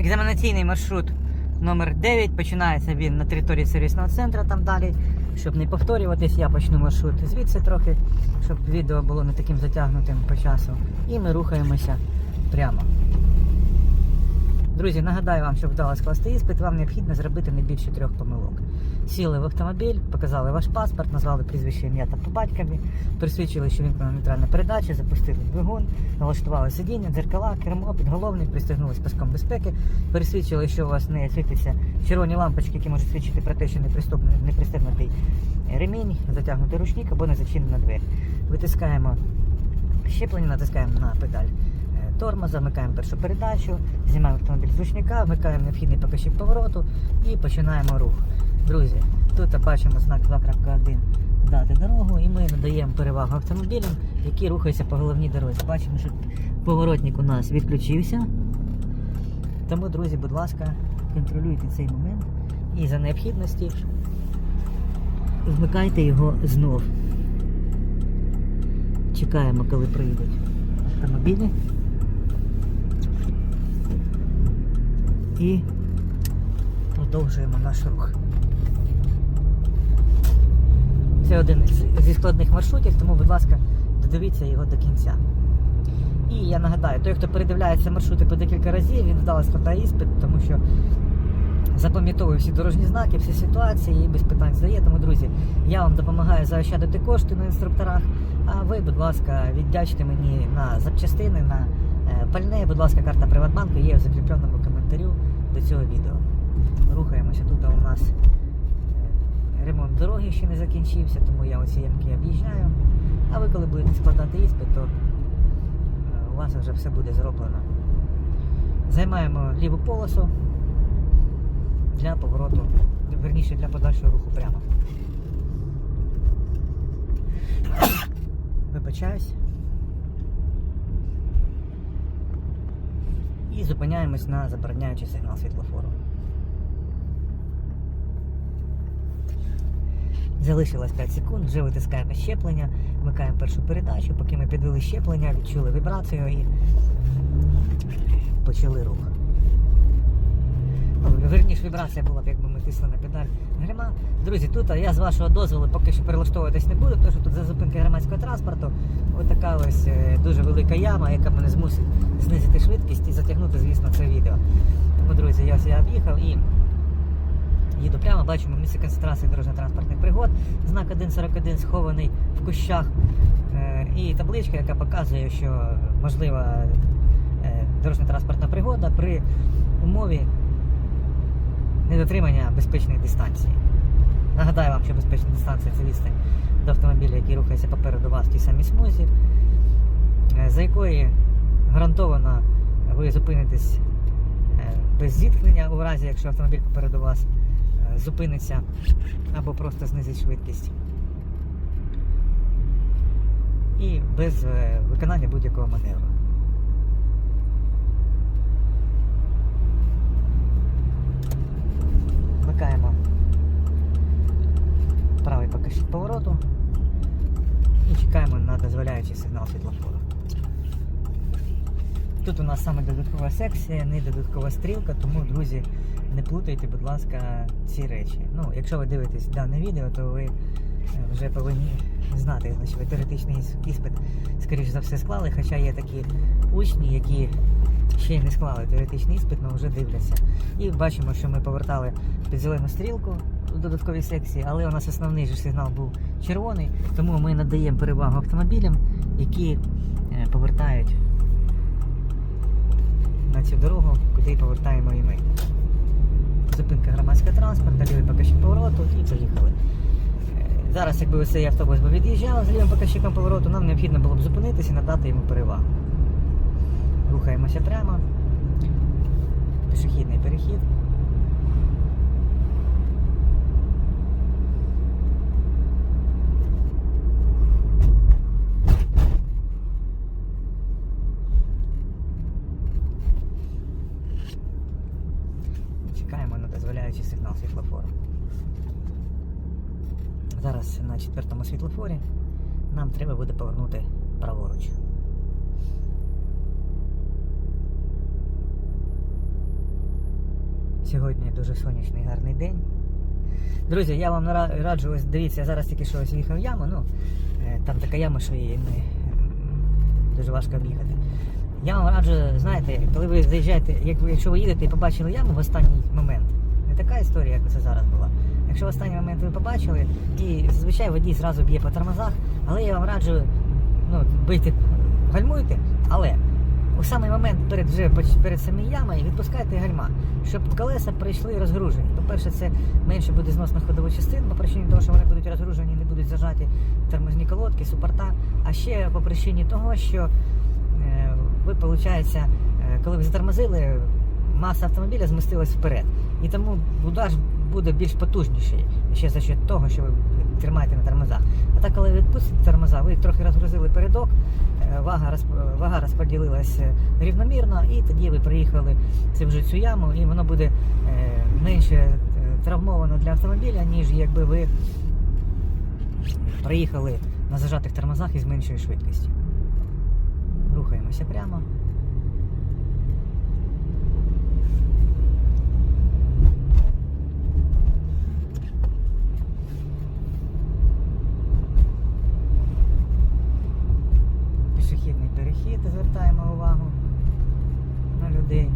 Екзаменаційний маршрут номер 9 починається він на території сервісного центру, там далі. Щоб не повторюватись, я почну маршрут звідси трохи, щоб відео було не таким затягнутим по часу. І ми рухаємося прямо. Друзі, нагадаю вам, щоб вдало скласти іспит, вам необхідно зробити не більше трьох помилок. Сіли в автомобіль, показали ваш паспорт, назвали прізвище ім'я та по батькові, присвідчили, що вімкнена нейтральна передача, запустили двигун, налаштували сидіння, дзеркала, кермо, підголовник, пристегнули з паском безпеки, пересвідчили, що у вас не світяться червоні лампочки, які можуть свідчити про те, що не пристегнутий ремінь, затягнутий ручник або не зачинена двері. Витискаємо щеплення, натискаємо на педаль тормоза, вмикаємо першу передачу, знімаємо автомобіль з ручника, вмикаємо необхідний показчик повороту і починаємо рух. Друзі, тут бачимо знак 2.1 дати дорогу і ми надаємо перевагу автомобілям, які рухаються по головній дорозі. Бачимо, що поворотник у нас відключився. Тому, друзі, будь ласка, контролюйте цей момент і за необхідності вмикайте його знов. Чекаємо, коли приїдуть автомобілі. І продовжуємо наш рух. Це один зі складних маршрутів, тому, будь ласка, додивіться його до кінця. І я нагадаю, той, хто передивляється маршрути по декілька разів, він вдало складає іспит, тому що запам'ятовує всі дорожні знаки, всі ситуації і без питань здає. Тому, друзі, я вам допомагаю заощадити кошти на інструкторах. А ви, будь ласка, віддячте мені на запчастини, на е, пальне. Будь ласка, карта Приватбанку є в закріпленому коментарю до цього відео. Рухаємося. Тут у нас е, ремонт дороги ще не закінчився, тому я оці ямки об'їжджаю. А ви, коли будете складати іспит, то е, у вас вже все буде зроблено. Займаємо ліву полосу для повороту, верніше для подальшого руху прямо. Вибачаюсь. І зупиняємось на забороняючий сигнал світлофору. Залишилось 5 секунд, вже витискаємо щеплення, вмикаємо першу передачу, поки ми підвели щеплення, відчули вібрацію і почали рух. Верніше вібрація була б, якби на педаль грима. Друзі, тут я з вашого дозволу поки що перелаштовуватись не буду, тому що тут за зупинки громадського транспорту отака ось е, дуже велика яма, яка мене змусить знизити швидкість і затягнути, звісно, це відео. Тому, друзі, я я об'їхав і їду прямо, бачимо місце концентрації дорожньо-транспортних пригод. Знак 1.41 схований в кущах. Е, І табличка, яка показує, що можлива е, дорожньо-транспортна пригода при умові недотримання безпечної дистанції. Нагадаю вам, що безпечна дистанція це відстань до автомобіля, який рухається попереду вас в тій самій смузі, е, за якої гарантовано ви зупинитесь е, без зіткнення у разі, якщо автомобіль попереду вас е, зупиниться або просто знизить швидкість. І без виконання будь-якого маневру. Вмикаємо правий покажчик повороту і чекаємо на дозволяючий сигнал світлофору. Тут у нас саме додаткова секція, не додаткова стрілка, тому, друзі, не плутайте, будь ласка, ці речі. Ну, якщо ви дивитесь дане відео, то ви е, вже повинні знати, що ви теоретичний іспит, скоріш за все, склали, хоча є такі учні, які ще й не склали теоретичний іспит, але вже дивляться. І бачимо, що ми повертали зелену стрілку у додатковій секції, але у нас основний же сигнал був червоний, тому ми надаємо перевагу автомобілям, які е, повертають на цю дорогу, куди повертаємо і ми. Зупинка громадського транспорту, лівий покажчик повороту і поїхали. Е, Зараз, якби цей автобус би від'їжджав з лівим покажчиком повороту, нам необхідно було б зупинитися і надати йому перевагу. Рухаємося прямо. Пішохідний перехід. Сьогодні дуже сонячний гарний день. Друзі, я вам раджу, ось дивіться, я зараз тільки що ось їхав яму. Ну, е, там така яма, що її не, дуже важко об'їхати. Я вам раджу, знаєте, коли ви заїжджаєте, як якщо ви їдете і побачили яму в останній момент, не така історія, як це зараз була. Якщо в останній момент ви побачили, і зазвичай водій зразу б'є по тормозах, але я вам раджу ну, бити, гальмуйте, але у самий момент перед вже перед самі ямою відпускайте гальма, щоб колеса прийшли розгружені. По-перше, це менше буде знос на ходову частину, по причині того, що вони будуть розгружені, не будуть зажаті тормозні колодки, супорта. А ще по причині того, що е, ви, виходить, е, коли ви затормозили, маса автомобіля змістилась вперед. І тому удар буде більш потужніший ще за счет того, що ви тримаєте на тормозах. А так, коли ви відпустите тормоза, ви трохи розгрузили передок, е, вага, розп- вага розподілилася рівномірно, і тоді ви приїхали це вже цю яму, і воно буде е, менше е, травмовано для автомобіля, ніж якби ви приїхали на зажатих тормозах із меншою швидкістю. Рухаємося прямо. Пішохідний перехід, звертаємо увагу на людей.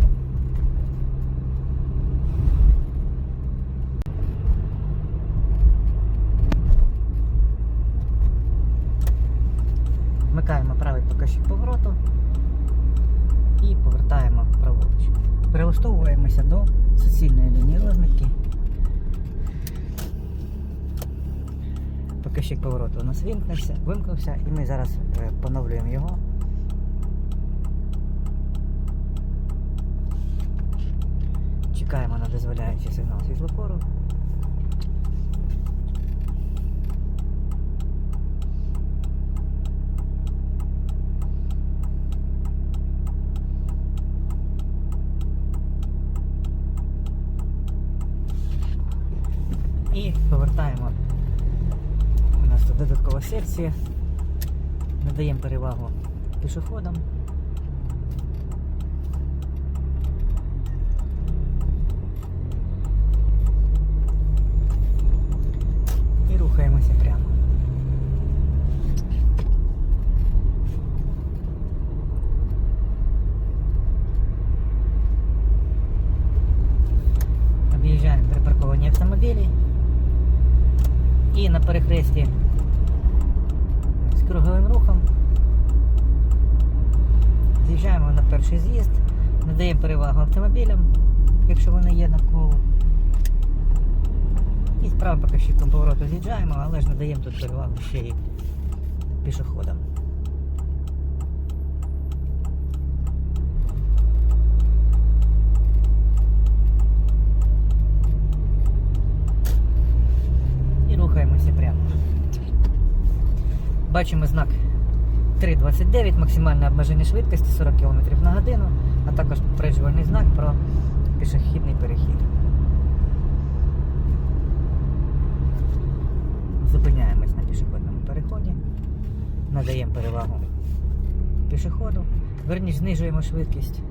Вмикаємо правий покажчик повороту і повертаємо праворуч. Перелаштовуємося до суцільної лінії розмітки. Покажчик повороту у нас вимкнувся, вимкнувся і ми зараз е, поновлюємо його. Чекаємо на дозволяючий сигнал світлофору. І повертаємо. У нас тут додаткова секція. Надаємо перевагу пішоходам. І рухаємося прямо. Об'їжджаємо припарковані автомобілі. І на перехресті з круговим рухом з'їжджаємо на перший з'їзд, надаємо перевагу автомобілям, якщо вони є навколо. І справа поки що повороту з'їжджаємо, але ж надаємо тут перевагу ще й пішоходам. І рухаємося прямо. Бачимо знак 3.29, максимальне обмеження швидкості 40 км на годину, а також попереджувальний знак про пішохідний перехід. Зупиняємось на пішохідному переході, надаємо перевагу пішоходу, верніше знижуємо швидкість.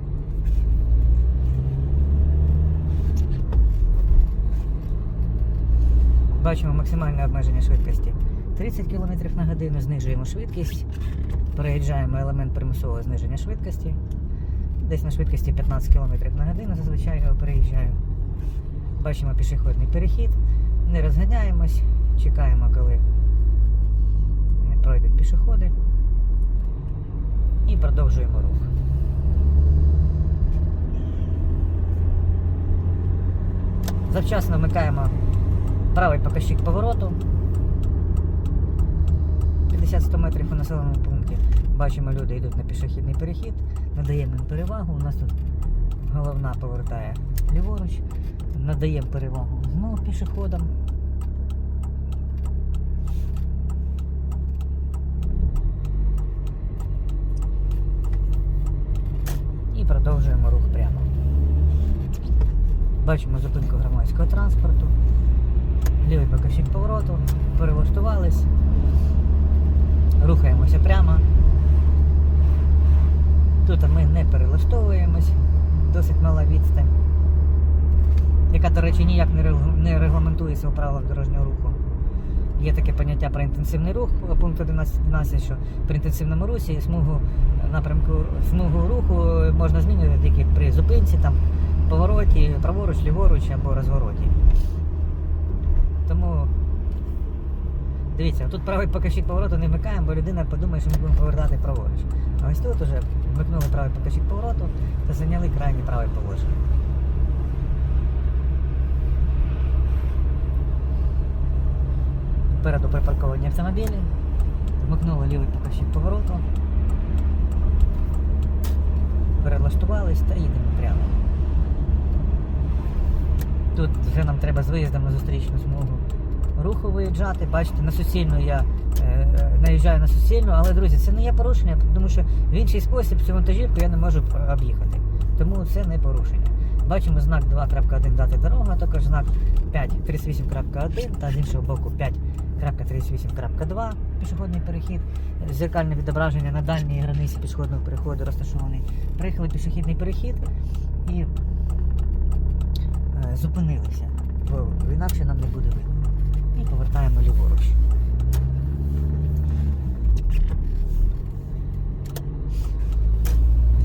Бачимо максимальне обмеження швидкості 30 км на годину, знижуємо швидкість, переїжджаємо елемент примусового зниження швидкості. Десь на швидкості 15 км на годину зазвичай його переїжджаю. Бачимо пішохідний перехід, не розганяємось, чекаємо, коли е, пройдуть пішоходи і продовжуємо рух. Завчасно вмикаємо правий показчик повороту. 50-100 метрів у населеному пункті. Бачимо, люди йдуть на пішохідний перехід, надаємо їм перевагу. У нас тут головна повертає ліворуч, надаємо перевагу знову пішоходам. І продовжуємо рух прямо. Бачимо зупинку громадського транспорту. Лівий покажчик повороту, перелаштувались, рухаємося прямо. Тут ми не перелаштовуємось, досить мала відстань. яка, до речі, ніяк не регламентується у правилах дорожнього руху. Є таке поняття про інтенсивний рух, пункт 11.12, що при інтенсивному русі смугу напрямку смугу руху можна змінювати тільки при зупинці, там, повороті, праворуч, ліворуч або розвороті. Тому дивіться, тут правий покажчик повороту не вмикаємо, бо людина подумає, що ми будемо повертати праворуч. А ось тут уже вмикнули правий покажчик повороту та зайняли крайнє праве положення. Попереду припарковані автомобілі. Вмикнули лівий покажчик повороту. Перелаштувались та їдемо прямо. Тут вже нам треба з виїздом на зустрічну смугу руху виїжджати. Бачите, на суцільну я е, е, наїжджаю на суцільну, але друзі, це не є порушення, тому що в інший спосіб цю вантажівку я не можу об'їхати. Тому це не порушення. Бачимо знак 2.1 дати дорога, також знак 5.38.1 та з іншого боку 5.38.2 пішохідний перехід, зеркальне відображення на дальній границі пішохідного переходу розташований. Приїхали пішохідний перехід і е, зупинилися, бо інакше нам не буде видно. І повертаємо ліворуч.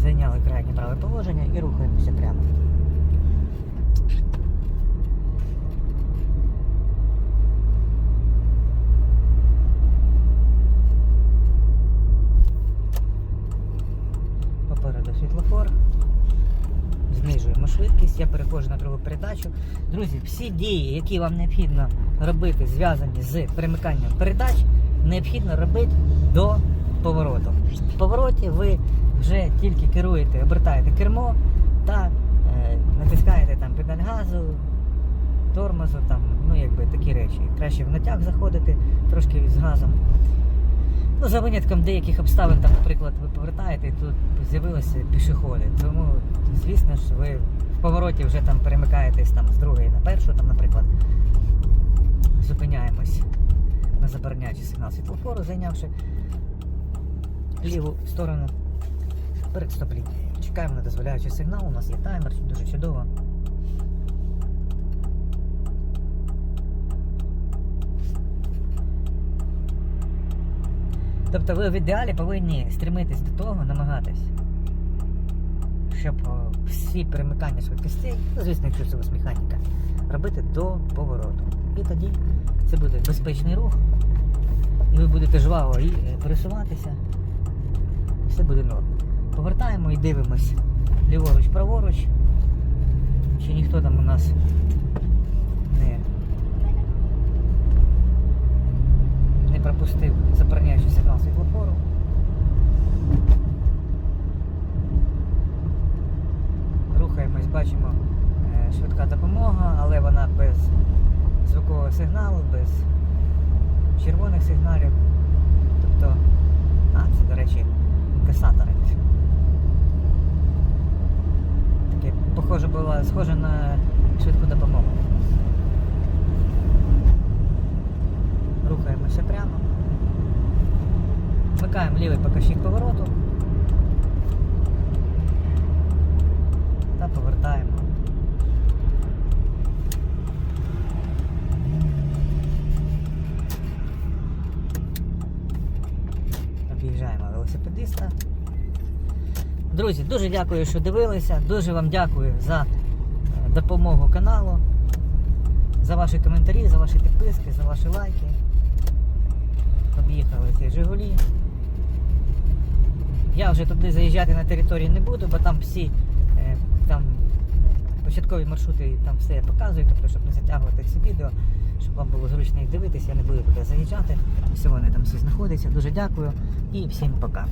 Зайняли крайнє праве положення і рухаємося прямо. Попереду світлофор. Знижуємо швидкість, я переходжу на другу передачу. Друзі, всі дії, які вам необхідно робити, зв'язані з перемиканням передач, необхідно робити до повороту. В повороті ви вже тільки керуєте, обертаєте кермо та е, натискаєте там педаль газу, тормозу, там, ну якби такі речі. Краще в натяг заходити трошки з газом. Ну, за винятком деяких обставин, там, наприклад, ви повертаєте, тут з'явилися пішоходи. Тому, звісно ж, ви в повороті вже там перемикаєтесь там, з другої на першу, там, наприклад, зупиняємось на забороняючий сигнал світлофору, зайнявши ліву сторону перед стоп-лінією. Чекаємо на дозволяючий сигнал, у нас є таймер, дуже чудово. Тобто ви в ідеалі повинні стремитись до того, намагатись, щоб всі перемикання швидкостей, ну, звісно, якщо це у вас механіка, робити до повороту. І тоді це буде безпечний рух, і ви будете жваво е, пересуватися. І все буде норм. Повертаємо і дивимось ліворуч, праворуч. Чи ніхто там у нас не не пропустив забороняючий сигнал світлофору. Рухаємось, бачимо е, швидка допомога, але вона без звукового сигналу, без червоних сигналів. Тобто, а, це, до речі, інкасатори. Таке, похоже було, схоже на швидку допомогу. Рухаємося прямо. Вмикаємо лівий покажчик повороту. Та повертаємо. Об'їжджаємо велосипедиста. Друзі, дуже дякую, що дивилися. Дуже вам дякую за е, допомогу каналу, за ваші коментарі, за ваші підписки, за ваші лайки. Об'їхали ці Жигулі. Я вже туди заїжджати на територію не буду, бо там всі е, там початкові маршрути там все я показую, тобто, щоб не затягувати всі відео, щоб вам було зручно їх дивитися, я не буду туди заїжджати. Все вони там всі знаходяться. Дуже дякую і всім пока.